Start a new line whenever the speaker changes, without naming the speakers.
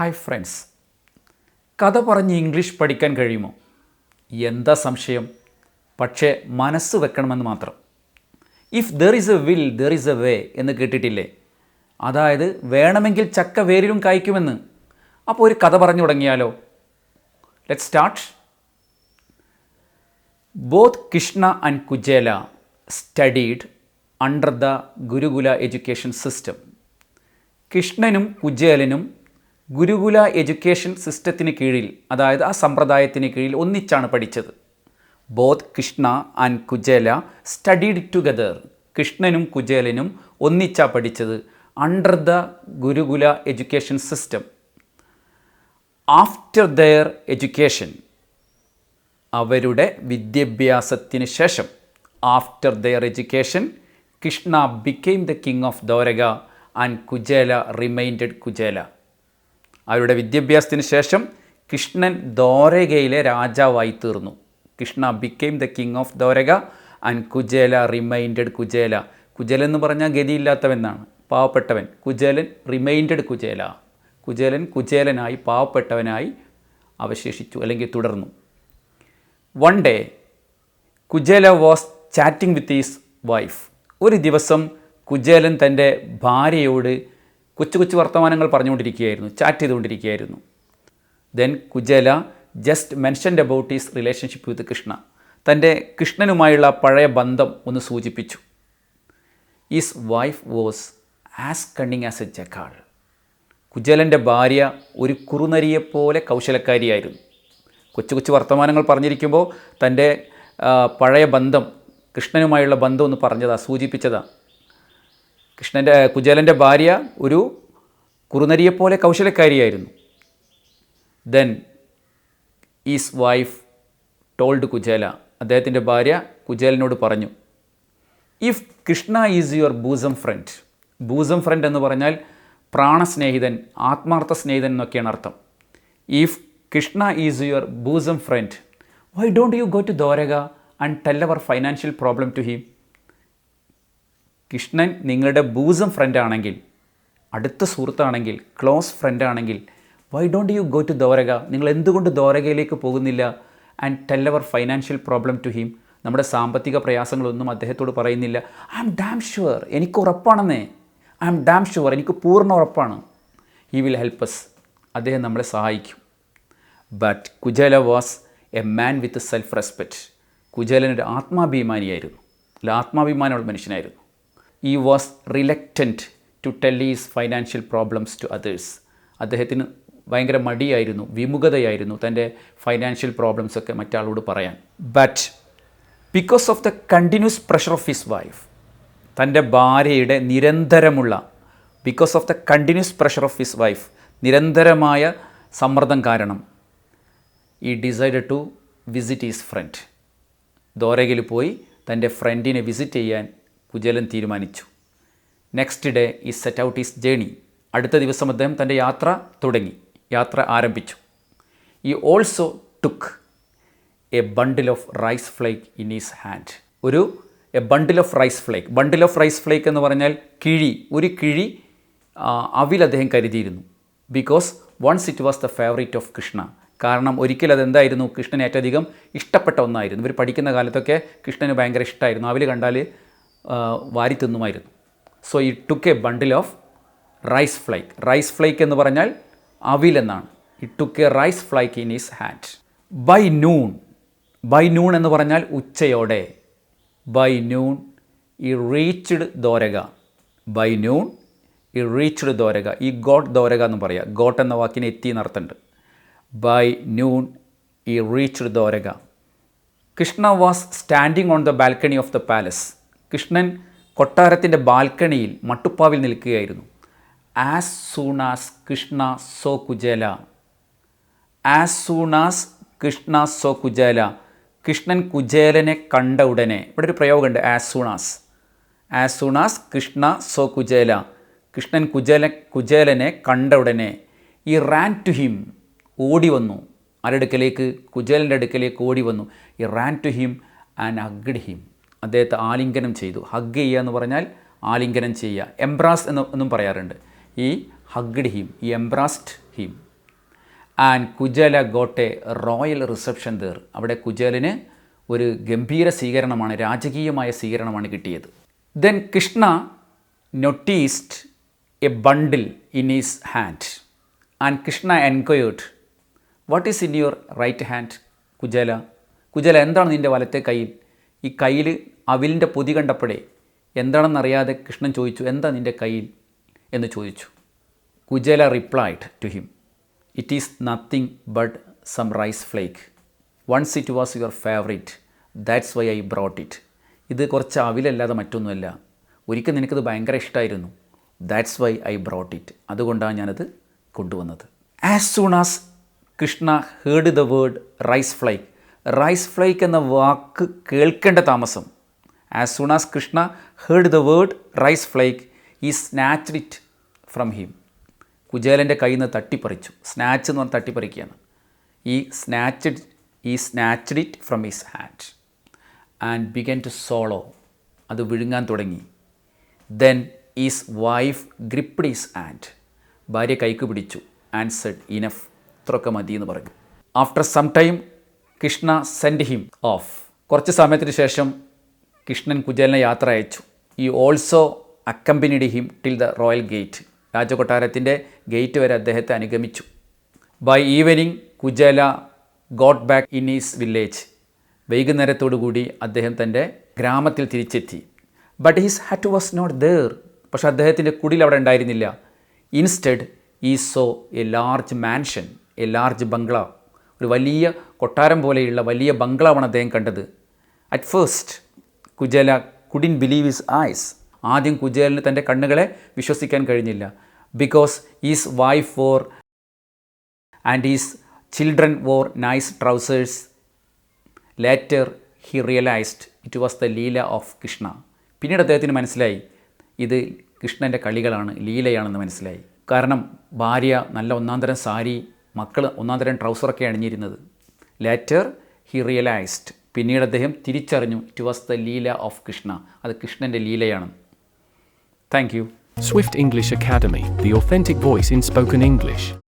Hi friends കഥ പറഞ്ഞ് English പഠിക്കാൻ കഴിയുമോ? എന്താ സംശയം? പക്ഷേ മനസ്സ് വെക്കണമെന്ന് മാത്രം. If there is a will there is a way എന്ന് കേട്ടിട്ടില്ലേ? അതായത് വേണമെങ്കിൽ ചക്ക വേരിലും കായ്ക്കുമെന്ന്. അപ്പോൾ ഒരു കഥ പറഞ്ഞു തുടങ്ങിയാലോ? Let start both Krishna and Kuchela studied under the gurukula education system കൃഷ്ണനും കുജേലനും ഗുരുകുല എഡ്യൂക്കേഷൻ സിസ്റ്റത്തിന് കീഴിൽ അതായത് ആ സമ്പ്രദായത്തിന് കീഴിൽ ഒന്നിച്ചാണ് പഠിച്ചത്. Both Krishna and Kuchela studied together കൃഷ്ണനും കുജേലനും ഒന്നിച്ചാ പഠിച്ചത് under the gurukula education system after their education അവരുടെ വിദ്യാഭ്യാസത്തിന് ശേഷം after their education Krishna became the king of Dwaraka and Kuchela remained Kuchela വിദ്യാഭ്യാസത്തിന് ശേഷം കൃഷ്ണൻ ദോരകയിലെ രാജാവായി തീർന്നു. Krishna became the king of Dwaraka and Kuchela remained Kuchela Kuchela എന്ന് പറഞ്ഞാൽ ഗതിയില്ലാത്തവെന്നാണ് പാവപ്പെട്ടവൻ. കുജേലൻ റിമൈൻഡഡ് കുജേല കുജേലൻ കുജേലനായി പാവപ്പെട്ടവനായി അവശേഷിച്ചു അല്ലെങ്കിൽ തുടർന്നു. One day Kuchela was chatting with his wife ഒരു ദിവസം കുജേലൻ തന്റെ ഭാര്യയോട് കൊച്ചു കൊച്ചു വർത്തമാനങ്ങൾ പറഞ്ഞുകൊണ്ടിരിക്കുകയായിരുന്നു chat ചെയ്തുകൊണ്ടിരിക്കുകയായിരുന്നു. Then Kuchela just mentioned about his relationship with Krishna. തന്റെ കൃഷ്ണനുമായുള്ള പഴയ ബന്ധം ഒന്ന് സൂചിപ്പിച്ചു. His wife was as cunning as a jackal കുജേലന്റെ ഭാര്യ ഒരു കുറുനരിയെപ്പോലെ കൗശലക്കാരിയായിരുന്നു. കൊച്ചു കൊച്ചു വർത്തമാനങ്ങൾ പറഞ്ഞിരിക്കുമ്പോൾ തന്റെ പഴയ ബന്ധം കൃഷ്ണനുമായുള്ള ബന്ധം ഒന്ന് പറഞ്ഞതാ സൂചിപ്പിച്ചതാ. കൃഷ്ണന്റെ കുജേലന്റെ ഭാര്യ ഒരു കുറുനരിയെപ്പോലെ കൗശലക്കാരിയായിരുന്നു. Then his wife told Kuchela അദ്ദേഹത്തിന്റെ ഭാര്യ കുജേലനോട് പറഞ്ഞു if Krishna is your bosom friend bosom friend എന്ന് പറഞ്ഞാൽ പ്രാണസ്നേഹിതൻ ആത്മാർത്ഥ സ്നേഹിതൻ എന്നൊക്കെയാണ് അർത്ഥം. If Krishna is your bosom friend why don't you go to Dwaraka and tell our financial problem to him Krishnan നിങ്ങളുടെ ബൂസം ഫ്രണ്ട് ആണെങ്കിൽ അടുത്ത സുഹൃത്താണെങ്കിൽ ക്ലോസ് ഫ്രണ്ട് ആണെങ്കിൽ why don't you go to Dwaraka? നിങ്ങൾ എന്തുകൊണ്ട് ദോരകയിലേക്ക് പോകുന്നില്ല? And tell our financial problem to him നമ്മുടെ സാമ്പത്തിക പ്രയാസങ്ങളൊന്നും അദ്ദേഹത്തോട് പറയുന്നില്ല. ഐ ആം ഡാം ഷുവർ എനിക്ക് ഉറപ്പാണെന്നേ. ഐ ആം ഡാം ഷുവർ എനിക്ക് പൂർണ ഉറപ്പാണ്. He will help us. അദ്ദേഹം നമ്മളെ സഹായിക്കും. But Kuchela was a man with self respect Kuchelan ഒരു ആത്മാഭിമാനിയായിരുന്നു. അല്ല ആത്മാഭിമാനമുള്ള മനുഷ്യനായിരുന്നു. He was reluctant to tell his financial problems to others അദ്ദേഹത്തിന് ഭയങ്കര മടിയായിരുന്നു വിമുഖതയായിരുന്നു തന്റെ ഫൈനാൻഷ്യൽ പ്രോബ്ലംസ് ഒക്കെ മറ്റാളോട് പറയാൻ. But because of the continuous pressure of his wife തന്റെ ഭാര്യയുടെ നിരന്തരമുള്ള because of the continuous pressure of his wife നിരന്തരമായ സമ്മർദ്ദം കാരണം he decide to visit his friend ദോരകിൽ പോയി തന്റെ ഫ്രണ്ടിനെ വിസിറ്റ് ചെയ്യാൻ കുജലൻ തീരുമാനിച്ചു. Next day he set out his journey അടുത്ത ദിവസം അദ്ദേഹം തന്റെ യാത്ര തുടങ്ങി. യാത്ര ആരംഭിച്ചു. He also took a bundle of rice flake in his hand ഒരു a bundle of rice flake bundle of rice flake എന്ന് പറഞ്ഞാൽ കിഴി. ഒരു കിഴി അവിൽ അദ്ദേഹം കരുതിയിരുന്നു. Because once it was the favourite of Krishna കാരണം ഒരിക്കൽ അതെന്തായിരുന്നു? കൃഷ്ണൻ ഏറ്റവും അധികം ഇഷ്ടപ്പെട്ട ഒന്നായിരുന്നു. ഇവർ പഠിക്കുന്ന കാലത്തൊക്കെ കൃഷ്ണന് ഭയങ്കര ഇഷ്ടമായിരുന്നു അവിൽ കണ്ടാൽ ആ, വാരി തിന്നുമായിരുന്നു so he took a bundle of rice flake rice flake എന്ന് പറഞ്ഞാൽ അവിൽ എന്നാണ്. He took a rice flake in his hand by noon by noon എന്ന് പറഞ്ഞാൽ ഉച്ചയോടെ. By noon he reached Dwaraka by noon he reached Dwaraka he got Dwaraka എന്ന് പറയുക got എന്ന വാക്കിന് എത്തി എന്നർത്ഥമുണ്ട് by noon he reached Dwaraka Krishna was standing on the balcony of the palace Krishnan കൊട്ടാരത്തിന്റെ ബാൽക്കണിയിൽ മട്ടുപ്പാവിൽ നിൽക്കുകയായിരുന്നു. As soon as Krishna saw Kuchela as soon as Krishna saw Kuchela Krishnan കുജേലനെ കണ്ട ഉടനെ ഇവിടെ ഒരു പ്രയോഗമുണ്ട്. As soon as Krishna saw Kuchela Krishnan Kuchela കുജേലനെ കണ്ട ഉടനെ ഈ റാൻ ടു ഹിം ഓടി വന്നു. ആരുടെ അടുക്കലേക്ക്? കുജേലന്റെ അടുക്കലേക്ക് ഓടി വന്നു. He ran to him and hugged him അദ്ദേഹത്തെ ആലിംഗനം ചെയ്തു. ഹഗ് ചെയ്യുക എന്ന് പറഞ്ഞാൽ ആലിംഗനം ചെയ്യുക. എംബ്രാസ് എന്ന് എന്നും പറയാറുണ്ട്. He hugged him he embraced him. And Kuchela got a royal reception there അവിടെ കുജലിന് ഒരു ഗംഭീര സ്വീകരണമാണ് രാജകീയമായ സ്വീകരണമാണ് കിട്ടിയത്. Then Krishna noticed a bundle in his hand and Krishna enquired what is in your right hand Kuchela Kuchela എന്താണ് നിന്റെ വലത്തെ കയ്യിൽ ഈ കയ്യിൽ അവിലിന്റെ പൊതി കണ്ടപ്പോഴേ എന്താണെന്നറിയാതെ കൃഷ്ണൻ ചോദിച്ചു എന്താ നിന്റെ കയ്യിൽ? എന്ന് ചോദിച്ചു. Kuchela replied to him it is nothing but some rice flake once it was your favourite that's why I brought it ഇത് കുറച്ച് അവിലല്ലാതെ മറ്റൊന്നുമല്ല. ഒരിക്കൽ നിനക്കത് ഭയങ്കര ഇഷ്ടമായിരുന്നു that's why I brought it അതുകൊണ്ടാണ് ഞാനത് കൊണ്ടുവന്നത്. As soon as Krishna heard the word rice flake rice flake എന്ന വാക്ക് കേൾക്കേണ്ട താമസം. As soon as Krishna heard the word rice flake he snatched it from him കുചേലന്റെ കയ്യിൽ നിന്ന് തട്ടിപ്പറിച്ചു. സ്നാച്ച് എന്ന് പറഞ്ഞാൽ തട്ടിപ്പറിക്കുകയാണ്. He snatched he snatched it from his hand and began to swallow അത് വിഴുങ്ങാൻ തുടങ്ങി. Then his wife gripped his and ഭാര്യ കൈക്ക് പിടിച്ചു ആൻഡ് സെഡ് ഇനഫ് ഇത്രയൊക്കെ മതി എന്ന് പറഞ്ഞു. After some time Krishna send him off. കുറച്ച് സമയത്തിന് ശേഷം കൃഷ്ണൻ കുചേലിനെ യാത്ര അയച്ചു. He also accompanied him till the royal gate രാജകൊട്ടാരത്തിന്റെ gate വരെ അദ്ദേഹത്തെ അനുഗമിച്ചു. By evening Kuchela got back in his village വൈകുന്നേരത്തോടുകൂടി അദ്ദേഹം തന്റെ ഗ്രാമത്തിൽ തിരിച്ചെത്തി. But his hut was not there പക്ഷെ അദ്ദേഹത്തിന്റെ കുടിൽ അവിടെ ഉണ്ടായിരുന്നില്ല. Instead he saw a large mansion a large bungalow ഒരു വലിയ കൊട്ടാരം പോലെയുള്ള വലിയ ബംഗ്ലാവാണ് അദ്ദേഹം കണ്ടത്. At first Kuchela couldn't believe his eyes ആദ്യം കുജേലിന് തന്റെ കണ്ണുകളെ വിശ്വസിക്കാൻ കഴിഞ്ഞില്ല. Because his wife for and his children wore nice trousers later he realised it was the leela of Krishna പിന്നീട് അദ്ദേഹത്തിന് മനസ്സിലായി ഇത് കൃഷ്ണന്റെ കളികളാണ് ലീലയാണെന്ന് മനസ്സിലായി. കാരണം ഭാര്യ നല്ല ഒന്നാന്തരം സാരി മക്കൾ ഒന്നാം തരം ട്രൗസറൊക്കെ അണിഞ്ഞിരുന്നത്. ലേറ്റർ ഹി റിയലൈസ്ഡ് പിന്നീട് അദ്ദേഹം തിരിച്ചറിഞ്ഞു it was the leela of Krishna അത് കൃഷ്ണന്റെ ലീലയാണ്. Thank you
Swift English Academy the authentic voice in spoken English.